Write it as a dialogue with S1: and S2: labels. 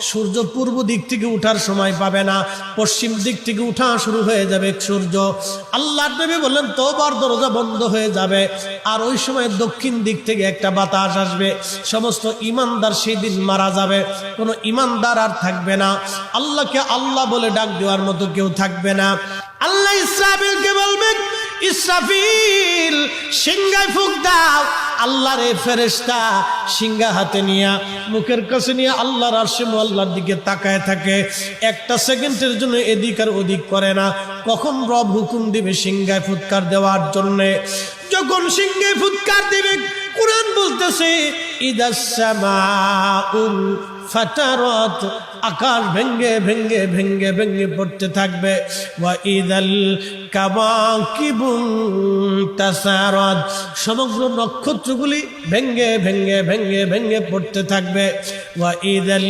S1: সূর্য পূর্ব দিক থেকে উঠার সময় পাবে না, পশ্চিম দিক থেকে উঠা শুরু হয়ে যাবে সূর্য। আল্লাহ নবী বললেন, তোবার দরজা বন্ধ হয়ে যাবে আর ওই সময় দক্ষিণ দিক থেকে একটা বাতাস আসবে। সমস্ত ইমানদার সেই দিন মারা যাবে। কোনো ইমানদার আর থাকবে না। আল্লাহকে আল্লাহ বলে ডাক দেওয়ার মতো কেউ থাকবে না। আল্লাহ ইসরাফিলকে বলবেন, ইসরাফিল, সিংহায় ফুক দাও। আল্লাহর এ ফেরেস্তা সিংহা হাতে নিয়ে মুখের কাছে নিয়ে আল্লাহর আরশে আল্লাহর দিকে তাকায় থাকে। একটা সেকেন্ডের জন্য এদিক আর ওদিক করে না। কখন রব হুকুম দিবে সিংহায় ফুৎকার দেওয়ার জন্যে? যখন সিংহে ফুৎকার দিবে, কোরআন বলতেছে ফাটারত আকাশ ভেঙ্গে ভেঙ্গে ভেঙ্গে ভেঙ্গে পড়তে থাকবে। ওয়া ইদাল তাসারত, সমগ্র নক্ষত্রগুলি ভেঙ্গে ভেঙ্গে ভেঙ্গে ভেঙ্গে পড়তে থাকবে। ওয়া ইদাল